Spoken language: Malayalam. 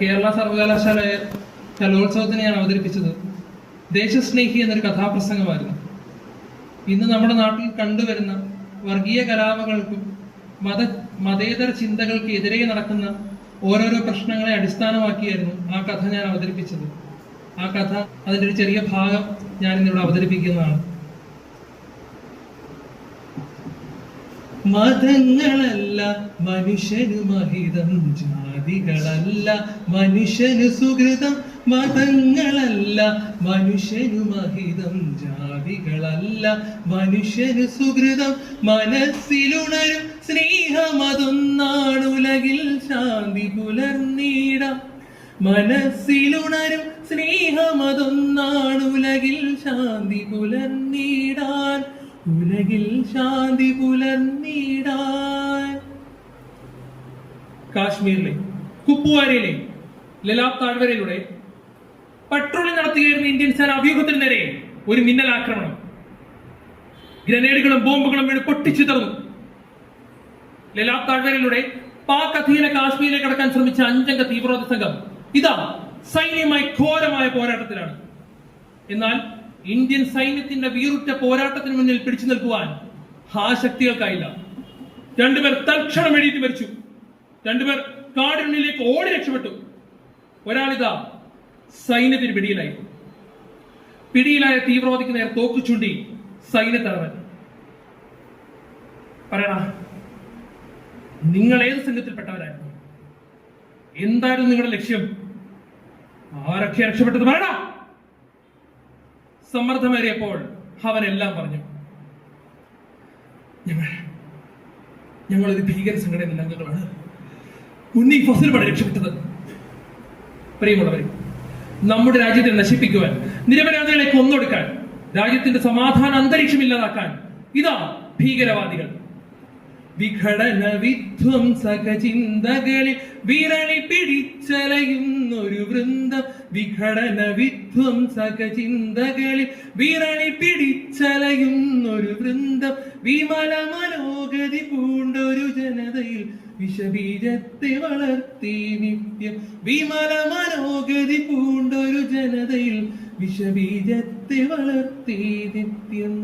കേരള സർവകലാശാല കലോത്സവത്തിന് ഞാൻ അവതരിപ്പിച്ചത് ദേശസ്നേഹി എന്നൊരു കഥാപ്രസംഗമായിരുന്നു. ഇന്ന് നമ്മുടെ നാട്ടിൽ കണ്ടുവരുന്ന വർഗീയ കലാപങ്ങൾക്കും മത മതേതര ചിന്തകൾക്ക് എതിരെ നടക്കുന്ന ഓരോരോ പ്രശ്നങ്ങളെ അടിസ്ഥാനമാക്കിയായിരുന്നു ആ കഥ ഞാൻ അവതരിപ്പിച്ചത്. ആ കഥ അതിന്റെ ഒരു ചെറിയ ഭാഗം ഞാൻ ഇന്നിവിടെ അവതരിപ്പിക്കുന്നതാണ്. മതങ്ങളല്ല മനുഷ്യനു മഹിതം ജാതികളല്ല മനുഷ്യനു സുഹൃതം മതങ്ങളല്ല മനുഷ്യനു മഹിതം ജാതികളല്ല മനുഷ്യനു സുഹൃതം മനസ്സിലുണരും സ്നേഹമതൊന്നാണുലകിൽ ശാന്തി പുലർന്നീടാം. മനസ്സിലുണരും സ്നേഹമതൊന്നാണുലകിൽ ശാന്തി പുലർന്നീടാൻ. ഉലകിൽ ശാന്തി പുലർന്നീടാൻ. കാശ്മീരിലെ കുപ്പുവാരയിലെ ലലാബ് താഴ്വരയിലൂടെ പട്രോളിംഗ് നടത്തുകയായിരുന്ന ഇന്ത്യൻ സേന അഭ്യൂഹത്തിന് നേരെ ഒരു മിന്നൽ ആക്രമണം. ഗ്രനേഡുകളും ബോംബുകളും വീണ് പൊട്ടിച്ചിതർന്നു ലലാബ് താഴ്വരയിലൂടെ പാക് അധീന കാശ്മീരിലേക്ക് കടക്കാൻ ശ്രമിച്ച അഞ്ചംഗ തീവ്രവാദ സംഘം ഇതാ സൈന്യമായി ഘോരമായ പോരാട്ടത്തിലാണ്. എന്നാൽ ഇന്ത്യൻ സൈന്യത്തിന്റെ വീറുറ്റ പോരാട്ടത്തിന് മുന്നിൽ പിടിച്ചു നിൽക്കുവാൻ ആ ശക്തികൾക്കായില്ല. രണ്ടുപേർ തൽക്ഷണം എഴുതി മരിച്ചു. രണ്ടുപേർ കാടിനുള്ളിലേക്ക് ഓടി രക്ഷപ്പെട്ടു. ഒരാളിതാ സൈന്യത്തിന് പിടിയിലായി. പിടിയിലായ തീവ്രവാദിക്ക് നേരെ തോക്കു ചൂണ്ടി സൈന്യത്തലവൻ പറയണ നിങ്ങൾ ഏത് സംഘത്തിൽപ്പെട്ടവരായിരുന്നു? എന്തായിരുന്നു നിങ്ങളുടെ ലക്ഷ്യം? ആരൊക്കെ രക്ഷപ്പെട്ടത്? പറയണ! സമ്മർദ്ദമേറിയപ്പോൾ അവനെല്ലാം പറഞ്ഞു. ഞങ്ങൾ ഞങ്ങളൊരു ഭീകര സംഘടന അംഗങ്ങളാണ്. ഉണ്ണി ഫസലുമാണ് രക്ഷപ്പെട്ടത്. പ്രിയമുള്ളവരെ നമ്മുടെ രാജ്യത്തെ നശിപ്പിക്കുവാൻ നിരപരാധികളെ കൊന്നൊടുക്കാൻ രാജ്യത്തിന്റെ സമാധാന അന്തരീക്ഷം ഇല്ലാതാക്കാൻ ഇതാ ഭീകരവാദികൾ. വിഘടന വിധ്വംസക ചിന്തകളിൽ വിരളി പിടിച്ചലയുന്നൊരു വൃന്ദം. വിഘടന വിധ്വംസക ചിന്തകളിൽ വിരളി പിടിച്ചലയുന്നൊരു വൃന്ദം. വിമല മനോഗതി ജനതയിൽ വിഷബീജത്തെ വളർത്തി നിത്യം വിമല മനോഗതി പൂണ്ടൊരു ജനതയിൽ വിഷബീജത്തെ വളർത്തി നിത്യം.